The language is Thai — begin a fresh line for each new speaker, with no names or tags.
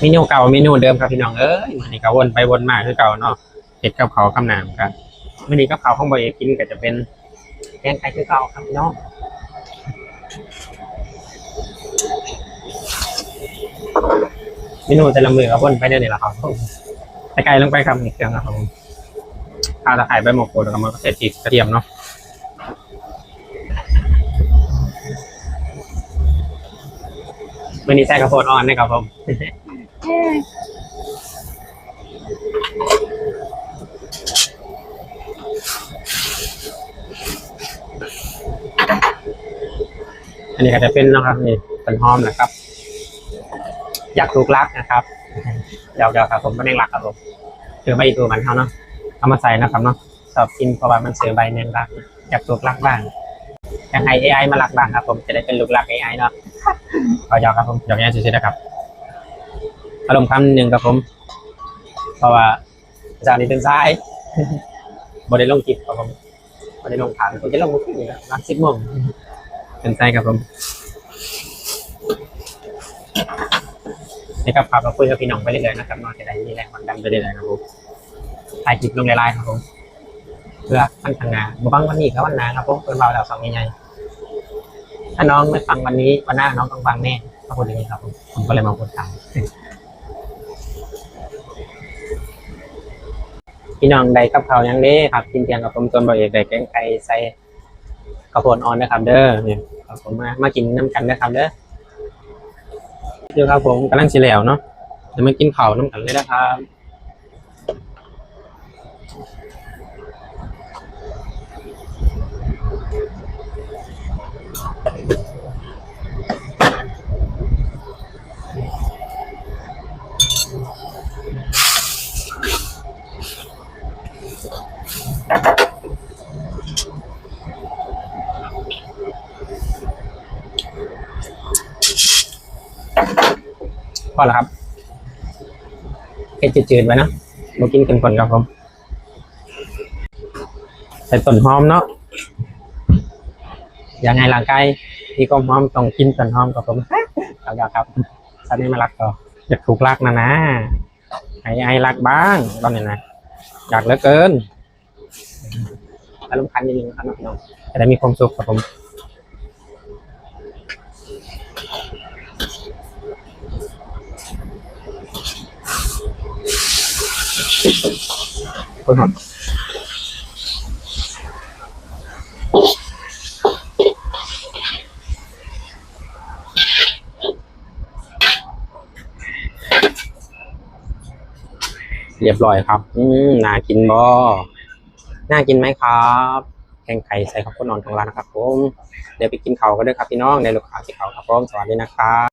เมนูเก่าเมนูเดิมครับพี่น้องเอ้ยมันนี่ก็วนไปวนมาคือเก่าเนาะเห็ดกับเขาวคำนามครับวันนี้กับเขาวของบอยกินก็จะเป็นแกงไก่คือเก่าครับพี่น้องเมนูแต่ละมือก็วนไปเรื่อยๆแหละครับใส่ไก่ลงไปครับอีกเครื่องครับผมข้าวตะไคร้ใบหมกโขดแล้วก็มะเขือเทศกระเทียมเนาะวันนี้ใส่กระโพดอ่อนนะครับผม อันนี้ก็จะเป็นนะครับนี่เป็นหอมนะครับ อยากลูกรักนะครับเดี๋ยวเดี๋ยวครับผมไม่ได้รักครับผมคือใบตัวมันเขาเนาะเอามาใส่นะครับเนาะชอบกินเพราะว่ามันเสือใบเน้นรักอยากลูกรักบ้างอยากให้ AI มารักบ้างครับ ผมจะได้เป็นลูกรัก AI เนาะก็ยอกครับผมยอกแย่สุดๆนะครับ อารมณ์คำหนึ่งครับผม เพราะว่าจากนี้เป็นซ้ายบได้ลงคลิปครับผมบได้ลงผ่านผมจะลงมุกนี่นะรักสิบโมงเป็นไส้ครับผมนี่ครับขับมาคุยกับพี่น้องไปเรื่อยๆนะครับนอนจะได้มีแรงมันดันไปเรื่อยๆครับผมถ่ายคลิปลงไลน์ครับผมเพื่อพันธนาบางวันนี้ก็วันหนาครับผมเป็นเบาแล้วสองใหญ่ถ้าน้องไม่ฟังวันนี้วันหน้าน้องต้องฟังแน่เขาพูดอย่างนี้ครับผมผมก็เลยมาพูดตาม พี่น้องใดกับเขายังเด้ครับกินเพียงกับผมจนบ่อยเอกได้แกงไก่ใส่ข้าวโพดอ่อนนะครับ เด้อเนี่ยครับผมมามากินน้ำกันนะครับเด้อเดี๋ยวครับผมกำลังสิแล้วเนาะเดี๋ยวมากินข้าวน้ำกันเลยนะครับ พอแล้วครับเผ็ดจืดๆไว้นะมากินกันก่อนครับผมใส่ต้นหอมเนาะยังไงร่างกายที่ก็หอมต้องกินต้นหอมกับผมครับอยากครับสัตว์นี้มารักก็อยากถูกรักนะนะไอ้ไอ้รักบ้างตอนนี้นะอยากเหลือเกินอารมณ์คันนิดนึงครับน้องจะได้มีความสุขครับผม คนหอมเรียบร้อยครับ อืมน่ากินบ่น่ากินไหมครับ แกงไก่ใส่ข้าวโพดนอนของร้านนะครับผม เดี๋ยวไปกินเขากันด้วยครับพี่น้องในลูกค้าที่เขาครับผม สวัสดีนะครับ